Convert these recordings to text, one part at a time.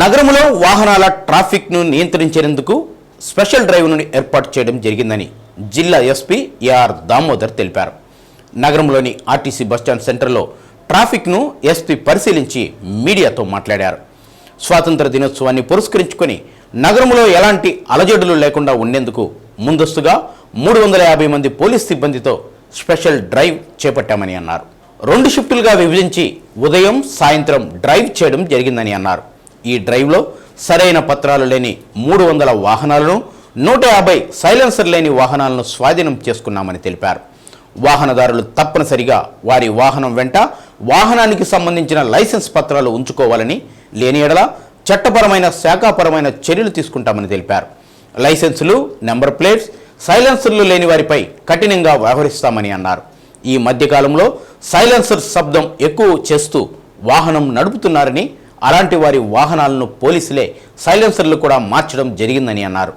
నగరంలో వాహనాల ట్రాఫిక్ను నియంత్రించేందుకు స్పెషల్ డ్రైవ్ను ఏర్పాటు చేయడం జరిగిందని జిల్లా ఎస్పీ ఏఆర్ దామోదర్ తెలిపారు. నగరంలోని ఆర్టీసీ బస్టాండ్ సెంటర్లో ట్రాఫిక్ను ఎస్పీ పరిశీలించి మీడియాతో మాట్లాడారు. స్వాతంత్ర దినోత్సవాన్ని పురస్కరించుకొని నగరంలో ఎలాంటి అలజడులు లేకుండా ఉండేందుకు ముందస్తుగా మూడు వందల యాభై మంది పోలీస్ సిబ్బందితో స్పెషల్ డ్రైవ్ చేపట్టామని అన్నారు. రెండు షిఫ్టులుగా విభజించి ఉదయం సాయంత్రం డ్రైవ్ చేయడం జరిగిందని అన్నారు. ఈ డ్రైవ్లో సరైన పత్రాలు లేని మూడు వందల వాహనాలను నూట యాభై సైలెన్సర్ లేని వాహనాలను స్వాధీనం చేసుకున్నామని తెలిపారు. వాహనదారులు తప్పనిసరిగా వారి వాహనం వెంట వాహనానికి సంబంధించిన లైసెన్స్ పత్రాలు ఉంచుకోవాలని లేని ఎడల చట్టపరమైన శాఖాపరమైన చర్యలు తీసుకుంటామని తెలిపారు. లైసెన్సులు నెంబర్ ప్లేట్స్ సైలెన్సర్లు లేని వారిపై కఠినంగా వ్యవహరిస్తామని అన్నారు. ఈ మధ్యకాలంలో సైలెన్సర్ శబ్దం ఎక్కువ చేస్తూ వాహనం నడుపుతున్నారని అలాంటి వారి వాహనాలను పోలీసులే సైలెన్సర్లు కూడా మార్చడం జరిగిందని అన్నారు.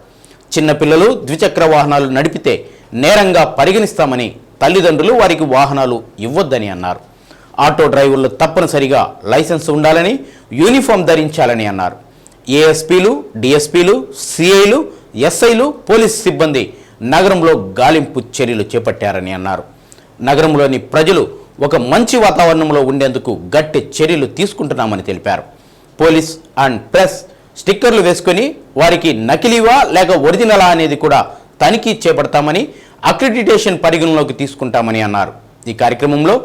చిన్నపిల్లలు ద్విచక్ర వాహనాలు నడిపితే నేరంగా పరిగణిస్తామని తల్లిదండ్రులు వారికి వాహనాలు ఇవ్వొద్దని అన్నారు. ఆటో డ్రైవర్లు తప్పనిసరిగా లైసెన్స్ ఉండాలని యూనిఫామ్ ధరించాలని అన్నారు. ఏఎస్పీలు డిఎస్పీలు సిఐలు ఎస్ఐలు పోలీస్ సిబ్బంది నగరంలో గాలింపు చర్యలు చేపట్టారని అన్నారు. నగరంలోని ప్రజలు ఒక మంచి వాతావరణంలో ఉండేందుకు గట్టి చర్యలు తీసుకుంటున్నామని తెలిపారు. పోలీస్ అండ్ ప్రెస్ స్టిక్కర్లు వేసుకొని వారికి నకిలీవా లేక ఒరిజినలా అనేది కూడా తనిఖీ చేపడతామని అక్రిడిటేషన్ పరిగణలోకి తీసుకుంటామని అన్నారు. ఈ కార్యక్రమంలో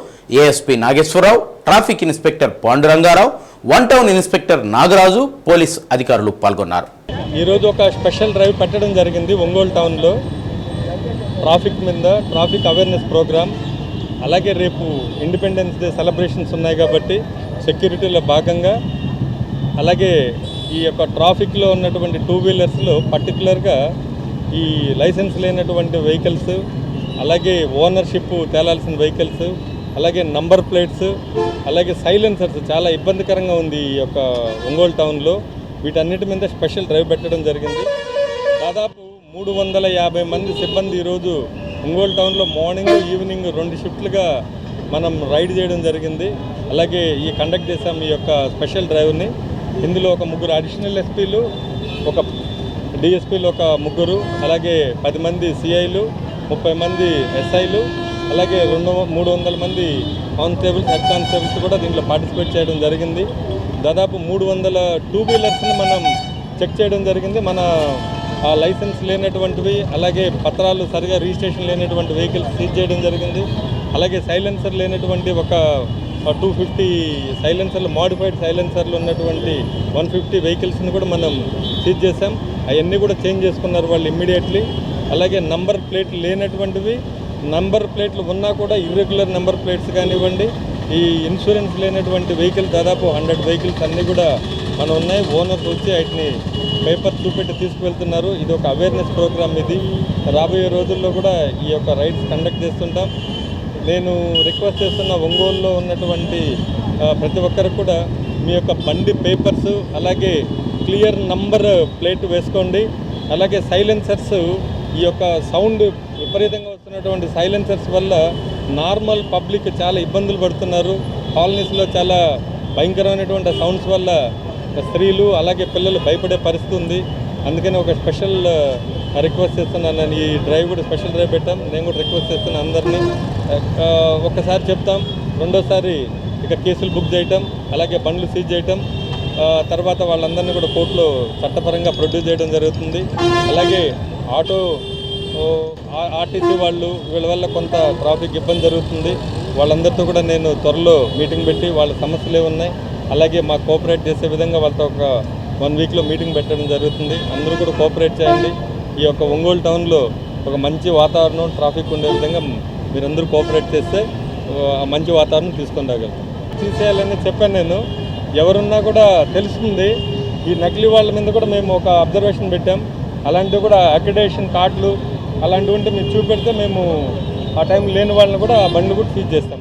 ASP Nageswararao traffic inspector Pandurangarao one town inspector Nagaraju police అధికారులు పాల్గొన్నారు. ఈరోజు ఒక స్పెషల్ డ్రైవ్ పెట్టడం జరిగింది ఒంగోలు టౌన్లో. ట్రాఫిక్ మీద ట్రాఫిక్ అవేర్నెస్ ప్రోగ్రామ్. అలాగే రేపు ఇండిపెండెన్స్ డే సెలబ్రేషన్స్ ఉన్నాయి కాబట్టి సెక్యూరిటీలో భాగంగా అలాగే ఈ యొక్క ట్రాఫిక్లో ఉన్నటువంటి టూ వీలర్స్లో పర్టికులర్గా ఈ లైసెన్స్ లేనటువంటి వెహికల్స్ అలాగే ఓనర్షిప్ తేలాల్సిన వెహికల్స్ అలాగే నంబర్ ప్లేట్స్ అలాగే సైలెన్సర్స్ చాలా ఇబ్బందికరంగా ఉంది ఈ యొక్క ఒంగోలు టౌన్లో వీటన్నిటి మీద స్పెషల్ డ్రైవ్ పెట్టడం జరిగింది. దాదాపు మూడు వందల యాభై మంది సిబ్బంది ఈరోజు ఒంగోలు టౌన్లో మార్నింగ్ ఈవినింగ్ రెండు షిఫ్ట్లుగా మనం రైడ్ చేయడం జరిగింది. అలాగే ఈ కండక్ట్ చేసాం ఈ యొక్క స్పెషల్ డ్రైవర్ని. ఇందులో ఒక ముగ్గురు అడిషనల్ ఎస్పీలు ఒక డిఎస్పీలు ఒక ముగ్గురు అలాగే పది మంది సిఐలు ముప్పై మంది ఎస్ఐలు అలాగే రెండు మూడు వందల మంది కానిస్టేబుల్స్ హెడ్ కానిస్టేబుల్స్ కూడా దీంట్లో పార్టిసిపేట్ చేయడం జరిగింది. దాదాపు మూడు వందల టూ వీలర్స్ని మనం చెక్ చేయడం జరిగింది. మన లైసెన్స్ లేనటువంటివి అలాగే పత్రాలు సరిగా రిజిస్ట్రేషన్ లేనటువంటి వెహికల్స్ సీజ్ చేయడం జరిగింది. అలాగే సైలెన్సర్ లేనటువంటి ఒక టూ ఫిఫ్టీ సైలెన్సర్లు మాడిఫైడ్ సైలెన్సర్లు ఉన్నటువంటి వన్ ఫిఫ్టీ వెహికల్స్ని కూడా మనం సీజ్ చేసాం అవన్నీ కూడా చేంజ్ చేసుకున్నారు వాళ్ళు ఇమ్మీడియట్లీ అలాగే నంబర్ ప్లేట్లు లేనటువంటివి నంబర్ ప్లేట్లు ఉన్నా కూడా ఇర్రెగ్యులర్ నెంబర్ ప్లేట్స్ కానివ్వండి ఈ ఇన్సూరెన్స్ లేనటువంటి వెహికల్ దాదాపు హండ్రెడ్ వెహికల్స్ అన్నీ కూడా మనం ఉన్నాయి ఓనర్స్ వచ్చి వాటిని పేపర్ చూపెట్టి తీసుకువెళ్తున్నారు. ఇది ఒక అవేర్నెస్ ప్రోగ్రామ్ ఇది. రాబోయే రోజుల్లో కూడా ఈ యొక్క రైడ్స్ కండక్ట్ చేస్తుంటాం. నేను రిక్వెస్ట్ చేస్తున్న ఒంగోలులో ఉన్నటువంటి ప్రతి ఒక్కరు కూడా మీ యొక్క బండి పేపర్స్ అలాగే క్లియర్ నంబర్ ప్లేట్ వేసుకోండి. అలాగే సైలెన్సర్స్ ఈ యొక్క సౌండ్ విపరీతంగా వస్తున్నటువంటి సైలెన్సర్స్ వల్ల నార్మల్ పబ్లిక్ చాలా ఇబ్బందులు పడుతున్నారు. కాలనీస్లో చాలా భయంకరమైనటువంటి సౌండ్స్ వల్ల స్త్రీలు అలాగే పిల్లలు భయపడే పరిస్థితి ఉంది. అందుకని ఒక స్పెషల్ రిక్వెస్ట్ చేస్తున్నాను నేను. ఈ డ్రైవ్ కూడా స్పెషల్ డ్రైవ్ పెట్టాం. నేను కూడా రిక్వెస్ట్ చేస్తున్నాను అందరినీ. ఒక్కసారి చెప్తాం. రెండోసారి ఇక కేసులు బుక్ చేయటం అలాగే బండ్లు సీజ్ చేయటం తర్వాత వాళ్ళందరినీ కూడా కోర్టులో చట్టపరంగా ప్రొడ్యూస్ చేయడం జరుగుతుంది. అలాగే ఆటో ఆర్టీసీ వాళ్ళు వీళ్ళ వల్ల కొంత ట్రాఫిక్ ఇబ్బంది జరుగుతుంది. వాళ్ళందరితో కూడా నేను త్వరలో మీటింగ్ పెట్టి వాళ్ళ సమస్యలు ఏమున్నాయి అలాగే మాకు కోఆపరేట్ చేసే విధంగా వాళ్ళతో ఒక వన్ వీక్లో మీటింగ్ పెట్టడం జరుగుతుంది. అందరూ కూడా కోఆపరేట్ చేయండి. ఈ యొక్క ఒంగోలు టౌన్లో ఒక మంచి వాతావరణం ట్రాఫిక్ ఉండే విధంగా మీరందరూ కోఆపరేట్ చేస్తే మంచి వాతావరణం తీసుకొని రాగలుగుతాం. తీసేయాలని చెప్పాను నేను. ఎవరున్నా కూడా తెలుస్తుంది ఈ నకిలీ వాళ్ళ మీద కూడా మేము ఒక అబ్జర్వేషన్ పెట్టాం. అలాంటివి కూడా అక్రిడేషన్ కార్డులు అలాంటివి ఉంటే మీరు చూపెడితే మేము ఆ టైం లేని వాళ్ళని కూడా ఆ బండ్లు కూడా సీజ్ చేస్తాం.